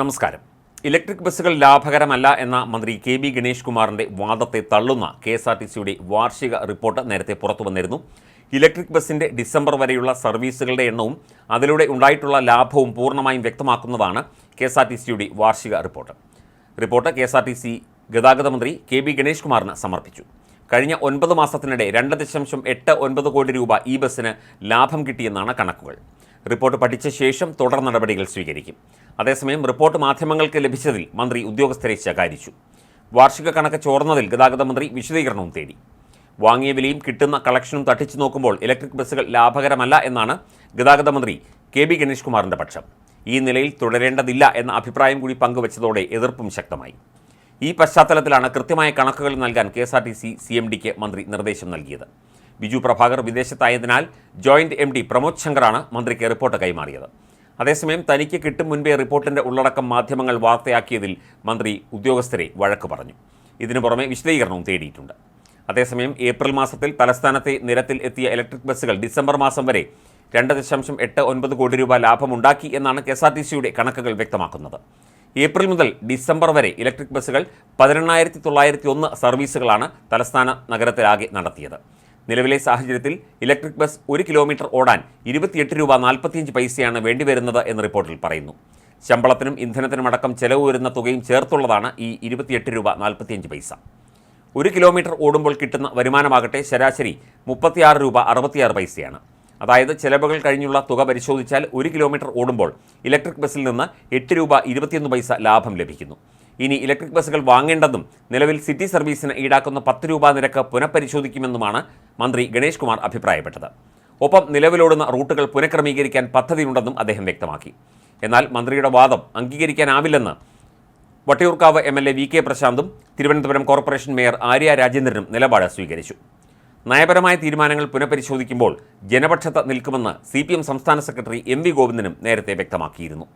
നമസ്കാരം. ഇലക്ട്രിക് ബസ്സുകൾ ലാഭകരമല്ല എന്ന മന്ത്രി കെ ബി ഗണേഷ് കുമാറിന്റെ വാദത്തെ തള്ളുന്ന കെ എസ് ആർ ടി സിയുടെ വാർഷിക റിപ്പോർട്ട് നേരത്തെ പുറത്തു വന്നിരുന്നു. ഇലക്ട്രിക് ബസ്സിന്റെ ഡിസംബർ വരെയുള്ള സർവീസുകളുടെ എണ്ണവും അതിലൂടെ ഉണ്ടായിട്ടുള്ള ലാഭവും പൂർണമായും വ്യക്തമാക്കുന്നതാണ് കെ എസ് ആർ ടി സിയുടെ വാർഷിക report. Report K S R T C ഗതാഗത മന്ത്രി കെ ബി ഗണേഷ് കുമാറിന് സമർപ്പിച്ചു. കഴിഞ്ഞ ഒൻപത് മാസത്തിനിടെ രണ്ട് ദശാംശം എട്ട് ഒൻപത് കോടി രൂപ ഈ ബസ്സിന് ലാഭം കിട്ടിയെന്നാണ് കണക്കുകൾ. റിപ്പോർട്ട് പഠിച്ച ശേഷം തുടർ നടപടികൾ സ്വീകരിക്കും. അതേസമയം റിപ്പോർട്ട് മാധ്യമങ്ങൾക്ക് ലഭിച്ചതിൽ മന്ത്രി ഉദ്യോഗസ്ഥരെ ശകാരിച്ചു. വാർഷിക കണക്ക് ചോർന്നതിൽ ഗതാഗത മന്ത്രി വിശദീകരണവും തേടി. വാങ്ങിയ വിലയും കിട്ടുന്ന കളക്ഷനും തട്ടിച്ചു നോക്കുമ്പോൾ ഇലക്ട്രിക് ബസ്സുകൾ ലാഭകരമല്ല എന്നാണ് ഗതാഗത മന്ത്രി കെ ബി ഗണേഷ് പക്ഷം. ഈ നിലയിൽ തുടരേണ്ടതില്ല എന്ന അഭിപ്രായം കൂടി പങ്കുവച്ചതോടെ എതിർപ്പും ശക്തമായി. ഈ പശ്ചാത്തലത്തിലാണ് കൃത്യമായ കണക്കുകൾ നൽകാൻ K S R T C C M ഡിക്ക് മന്ത്രി നിർദ്ദേശം നൽകിയത്. ബിജു പ്രഭാകർ വിദേശത്തായതിനാൽ ജോയിന്റ് എം ഡി പ്രമോദ് ശങ്കറാണ് മന്ത്രിക്ക് റിപ്പോർട്ട് കൈമാറിയത്. അതേസമയം തനിക്ക് കിട്ടും മുൻപേ റിപ്പോർട്ടിന്റെ ഉള്ളടക്കം മാധ്യമങ്ങൾ വാർത്തയാക്കിയതിൽ മന്ത്രി ഉദ്യോഗസ്ഥരെ വഴക്ക് പറഞ്ഞു. ഇതിനു പുറമെ വിശദീകരണവും തേടിയിട്ടുണ്ട്. അതേസമയം ഏപ്രിൽ മാസത്തിൽ തലസ്ഥാനത്തെ നിരത്തിൽ എത്തിയ ഇലക്ട്രിക് ബസ്സുകൾ ഡിസംബർ മാസം വരെ രണ്ട് ദശാംശം എട്ട് ഒൻപത് കോടി രൂപ ലാഭമുണ്ടാക്കി എന്നാണ് കെ എസ് ആർ ടി സിയുടെ കണക്കുകൾ വ്യക്തമാക്കുന്നത്. ഏപ്രിൽ മുതൽ ഡിസംബർ വരെ ഇലക്ട്രിക് ബസ്സുകൾ പതിനെണ്ണായിരത്തി തൊള്ളായിരത്തി ഒന്ന് സർവീസുകളാണ് തലസ്ഥാന നഗരത്തിലാകെ നടത്തിയത്. നിലവിലെ സാഹചര്യത്തിൽ ഇലക്ട്രിക് ബസ് ഒരു കിലോമീറ്റർ ഓടാൻ ഇരുപത്തിയെട്ട് രൂപ നാൽപ്പത്തിയഞ്ച് പൈസയാണ് വേണ്ടിവരുന്നത് എന്ന് റിപ്പോർട്ടിൽ പറയുന്നു. ശമ്പളത്തിനും ഇന്ധനത്തിനും അടക്കം ചെലവ് വരുന്ന തുകയും ചേർത്തുള്ളതാണ് ഈ ഇരുപത്തിയെട്ട് രൂപ നാൽപ്പത്തിയഞ്ച് പൈസ. ഒരു കിലോമീറ്റർ ഓടുമ്പോൾ കിട്ടുന്ന വരുമാനമാകട്ടെ ശരാശരി മുപ്പത്തിയാറ് രൂപ അറുപത്തിയാറ് പൈസയാണ്. അതായത് ചെലവുകൾ കഴിഞ്ഞുള്ള തുക പരിശോധിച്ചാൽ ഒരു കിലോമീറ്റർ ഓടുമ്പോൾ ഇലക്ട്രിക് ബസ്സിൽ നിന്ന് എട്ട് രൂപ ഇരുപത്തിയൊന്ന് പൈസ ലാഭം ലഭിക്കുന്നു. ഇനി ഇലക്ട്രിക് ബസ്സുകൾ വാങ്ങേണ്ടതും നിലവിൽ സിറ്റി സർവീസിന് ഈടാക്കുന്ന പത്ത് രൂപ നിരക്ക് പുനഃപരിശോധിക്കുമെന്നുമാണ് മന്ത്രി ഗണേഷ് കുമാർ അഭിപ്രായപ്പെട്ടത്. ഒപ്പം നിലവിലോടുന്ന റൂട്ടുകൾ പുനഃക്രമീകരിക്കാൻ പദ്ധതിയുണ്ടെന്നും അദ്ദേഹം വ്യക്തമാക്കി. എന്നാൽ മന്ത്രിയുടെ വാദം അംഗീകരിക്കാനാവില്ലെന്ന് Vattiyoorkavu M L A V K പ്രശാന്തും Thiruvananthapuram corporation mayor Arya രാജേന്ദ്രനും നിലപാട് സ്വീകരിച്ചു. നയപരമായ തീരുമാനങ്ങൾ പുനഃപരിശോധിക്കുമ്പോൾ ജനപക്ഷത്ത് നിൽക്കുമെന്ന് സി സംസ്ഥാന സെക്രട്ടറി എം വി ഗോവിന്ദനും നേരത്തെ വ്യക്തമാക്കിയിരുന്നു.